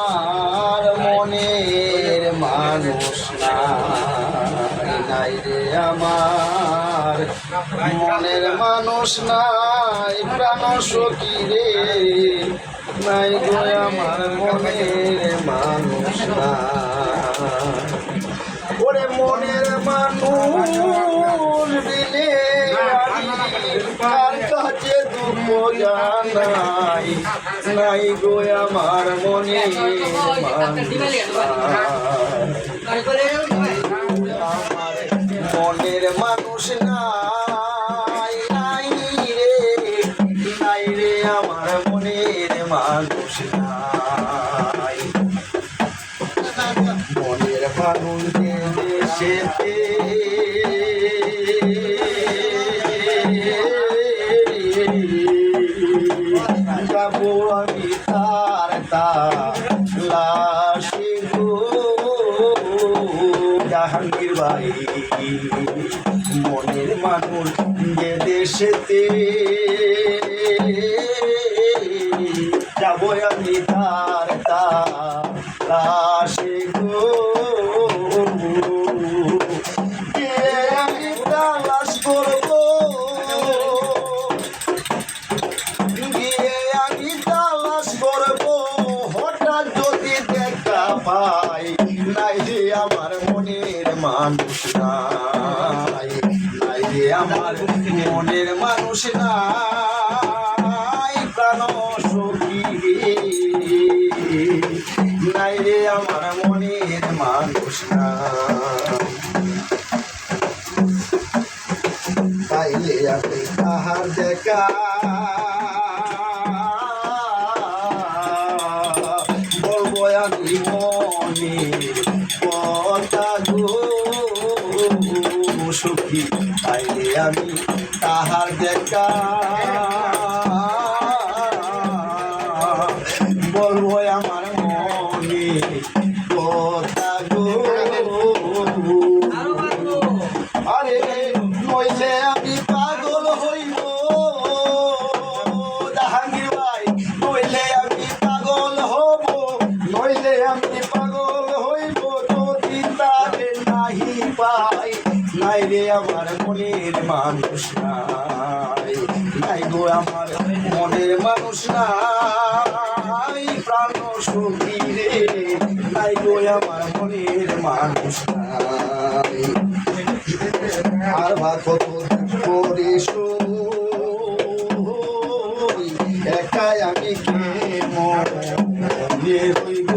আর মনের মানুষ নাই রে আমার। মনের মানুষ নাই, প্রাণ সখী রে। নাই গো আমার মনের মানুষ নাই। ওরে মনের মানুষ দিলে কার কাছে দুঃখ জানাই নাই গো আমার মনে মনের মানুষ নাই নাই রে নাই রে আমার মনের মানুষ নাই। মনের মানুষ দেশেতে যাব আমি তার তালাশে গো। জাহাঙ্গীর ভাই, মনের মানুষ যে দেশেতে, যাব আমি তার তালাশে মানুষ নাই নাই রে আমার মনের মানুষ নাই প্রাণ সখী আমার মনের মানুষ নাই পাইলে আমি তাহার দেখা বলব আমি মনে কথা গো সুখী পাইলে আমি তাহার দেখা। বলব আমার মনে কথা গো। আরে, নইলে আমি পাগল হইব। জাহাঙ্গীর ভাই, নইলে আমি পাগল হব। নইলে আমি আমার মনের মানুষ নাই। নাই গো, আমার মনের মানুষ নাই। প্রাণ সুখী রে নাই গো, আমার মনের মানুষ নাই। আর কত করে একাই আমি কে মনে হইব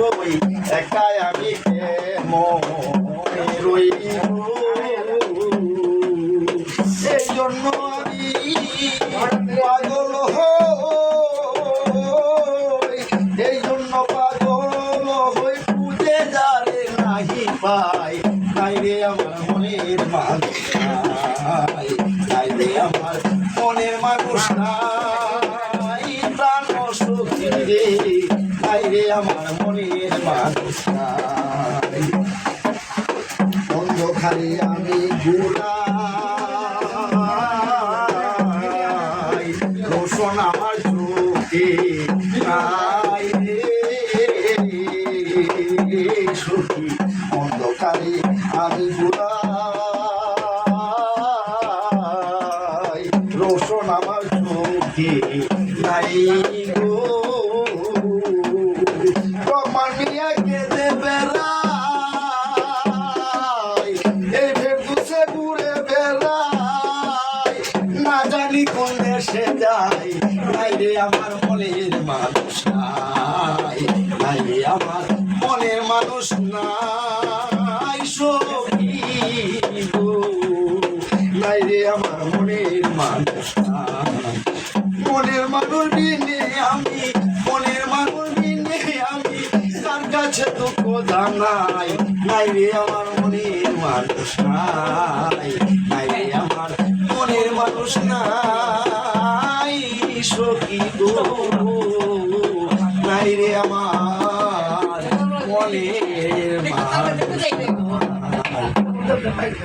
করে একাই আমি রইব এই জন্য আমি পাগল এই জন্য পাগল হই, খুঁজে যারে নাহি পাই। নাই রে আমার মনের মানুষ নাই। নাই রে আমার মনের মানুষ নাই। রে নাই রে আমার মনের মানুষ নাই অন্ধকারে আমি ঘুরাই রোশন আমার চোখে নাই রে। সুখী অন্ধকারে আমি ঘুরাই রোশন আমার চোখে নাই গো। আমার মনের মানুষ নাই নাই আমার মনের মানুষ নাই, সখী নাই রে আমার মনের মানুষ মনের মানুষ বিনে আমি, মনের মানুষ বিনে আমি, তার কাছে দুঃখ জানাই। নাই রে আমার মনের মানুষ নাই নাই রে আমার মনের মানুষ নাই। সখী গো নাই রে আমার মনে।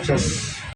শেষ